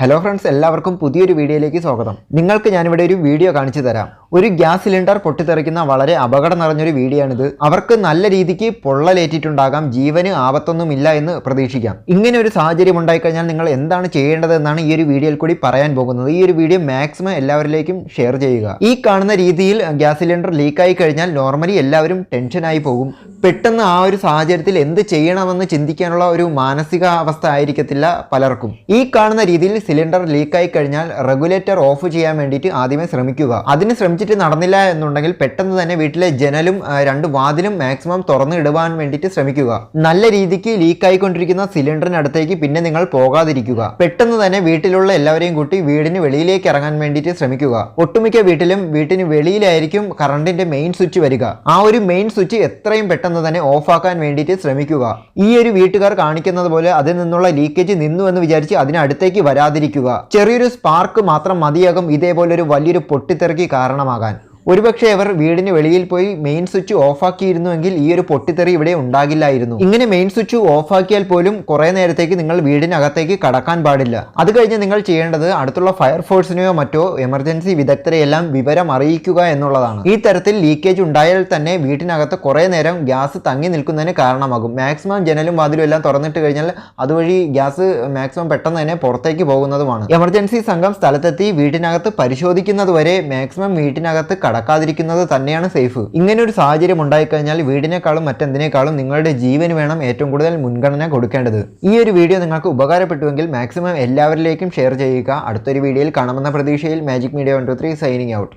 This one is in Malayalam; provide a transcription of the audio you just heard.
ഹലോ ഫ്രണ്ട്സ് എല്ലാവർക്കും പുതിയൊരു വീഡിയോയിലേക്ക് സ്വാഗതം. നിങ്ങൾക്ക് ഞാനിവിടെ ഒരു വീഡിയോ കാണിച്ചു തരാം. ഒരു ഗ്യാസ് സിലിണ്ടർ പൊട്ടിത്തെറിക്കുന്ന വളരെ അപകടം നിറഞ്ഞൊരു വീഡിയോ ആണിത് അവർക്ക് നല്ല രീതിക്ക് പൊള്ളലേറ്റിട്ടുണ്ടാകാം ജീവന് ആപത്തൊന്നുമില്ല എന്ന് പ്രതീക്ഷിക്കാം. ഇങ്ങനെ ഒരു സാഹചര്യം ഉണ്ടായിക്കഴിഞ്ഞാൽ നിങ്ങൾ എന്താണ് ചെയ്യേണ്ടതെന്നാണ് ഈ ഒരു വീഡിയോയിൽ കൂടി പറയാൻ പോകുന്നത്. ഈ ഒരു വീഡിയോ മാക്സിമം എല്ലാവരിലേക്കും ഷെയർ ചെയ്യുക. ഈ കാണുന്ന രീതിയിൽ ഗ്യാസ് സിലിണ്ടർ ലീക്കായി കഴിഞ്ഞാൽ നോർമലി എല്ലാവരും ടെൻഷനായി പോകും. പെട്ടെന്ന് ആ ഒരു സാഹചര്യത്തിൽ എന്ത് ചെയ്യണമെന്ന് ചിന്തിക്കാനുള്ള ഒരു മാനസികാവസ്ഥ ആയിരിക്കത്തില്ല പലർക്കും. ഈ കാണുന്ന രീതിയിൽ സിലിണ്ടർ ലീക്കായി കഴിഞ്ഞാൽ റെഗുലേറ്റർ ഓഫ് ചെയ്യാൻ വേണ്ടിയിട്ട് ആദ്യമേ ശ്രമിക്കുക. അതിന് ശ്രമിച്ചിട്ട് നടന്നില്ല എന്നുണ്ടെങ്കിൽ പെട്ടെന്ന് തന്നെ വീട്ടിലെ ജനലും രണ്ട് വാതിലും മാക്സിമം തുറന്ന് ഇടുവാൻ വേണ്ടിയിട്ട് ശ്രമിക്കുക. നല്ല രീതിക്ക് ലീക്കായിക്കൊണ്ടിരിക്കുന്ന സിലിണ്ടറിനടുത്തേക്ക് പിന്നെ നിങ്ങൾ പോകാതിരിക്കുക. പെട്ടെന്ന് തന്നെ വീട്ടിലുള്ള എല്ലാവരെയും കൂട്ടി വീടിന് വെളിയിലേക്ക് ഇറങ്ങാൻ വേണ്ടിയിട്ട് ശ്രമിക്കുക. ഒട്ടുമിക്ക വീട്ടിലും വീട്ടിന് വെളിയിലായിരിക്കും കറണ്ടിന്റെ മെയിൻ സ്വിച്ച് വരിക. ആ ഒരു മെയിൻ സ്വിച്ച് എത്രയും പെട്ടെന്ന് തന്നെ ഓഫാക്കാൻ വേണ്ടിയിട്ട് ശ്രമിക്കുക. ഈ ഒരു വീട്ടുകാർ കാണിക്കുന്നത് പോലെ അതിൽ നിന്നുള്ള ലീക്കേജ് നിന്നു എന്ന് വിചാരിച്ച് അതിനടുത്തേക്ക് വരാതിരിക്കുക. ചെറിയൊരു സ്പാർക്ക് മാത്രം മതിയാകും. ഇതേപോലെ ഒരു വലിയൊരു പൊട്ടിത്തെറിക്ക് കാരണമാകാൻ ഒരുപക്ഷെ അവർ വീടിന് വെളിയിൽ പോയി മെയിൻ സ്വിച്ച് ഓഫാക്കിയിരുന്നുവെങ്കിൽ ഈ ഒരു പൊട്ടിത്തെറി ഇവിടെ ഉണ്ടാകില്ലായിരുന്നു. ഇങ്ങനെ മെയിൻ സ്വിച്ച് ഓഫാക്കിയാൽ പോലും കുറെ നേരത്തേക്ക് നിങ്ങൾ വീടിനകത്തേക്ക് കടക്കാൻ പാടില്ല. അത് കഴിഞ്ഞ് നിങ്ങൾ ചെയ്യേണ്ടത് അടുത്തുള്ള ഫയർഫോഴ്സിനെയോ മറ്റോ എമർജൻസി വിദഗ്ധരെയെല്ലാം വിവരം അറിയിക്കുക എന്നുള്ളതാണ്. ഈ തരത്തിൽ ലീക്കേജ് ഉണ്ടായാൽ തന്നെ വീട്ടിനകത്ത് കുറെ നേരം ഗ്യാസ് തങ്ങി നിൽക്കുന്നതിന് കാരണമാകും. മാക്സിമം ജനലും വാതിലും എല്ലാം തുറന്നിട്ട് കഴിഞ്ഞാൽ അതുവഴി ഗ്യാസ് മാക്സിമം പെട്ടെന്ന് തന്നെ പുറത്തേക്ക് പോകുന്നതുമാണ്. എമർജൻസി സംഘം സ്ഥലത്തെത്തി വീട്ടിനകത്ത് പരിശോധിക്കുന്നതുവരെ മാക്സിമം വീട്ടിനകത്ത് കടക്കാതിരിക്കുന്നത് തന്നെയാണ് സേഫ്. ഇങ്ങനെ ഒരു സാഹചര്യം ഉണ്ടായിക്കഴിഞ്ഞാൽ വീടിനേക്കാളും മറ്റെന്തിനേക്കാളും നിങ്ങളുടെ ജീവന് വേണം ഏറ്റവും കൂടുതൽ മുൻഗണന കൊടുക്കേണ്ടത്. ഈ ഒരു വീഡിയോ നിങ്ങൾക്ക് ഉപകാരപ്പെട്ടുവെങ്കിൽ മാക്സിമം എല്ലാവരിലേക്കും ഷെയർ ചെയ്യുക. അടുത്തൊരു വീഡിയോയിൽ കാണുമെന്ന പ്രതീക്ഷയിൽ magic media one two three signing out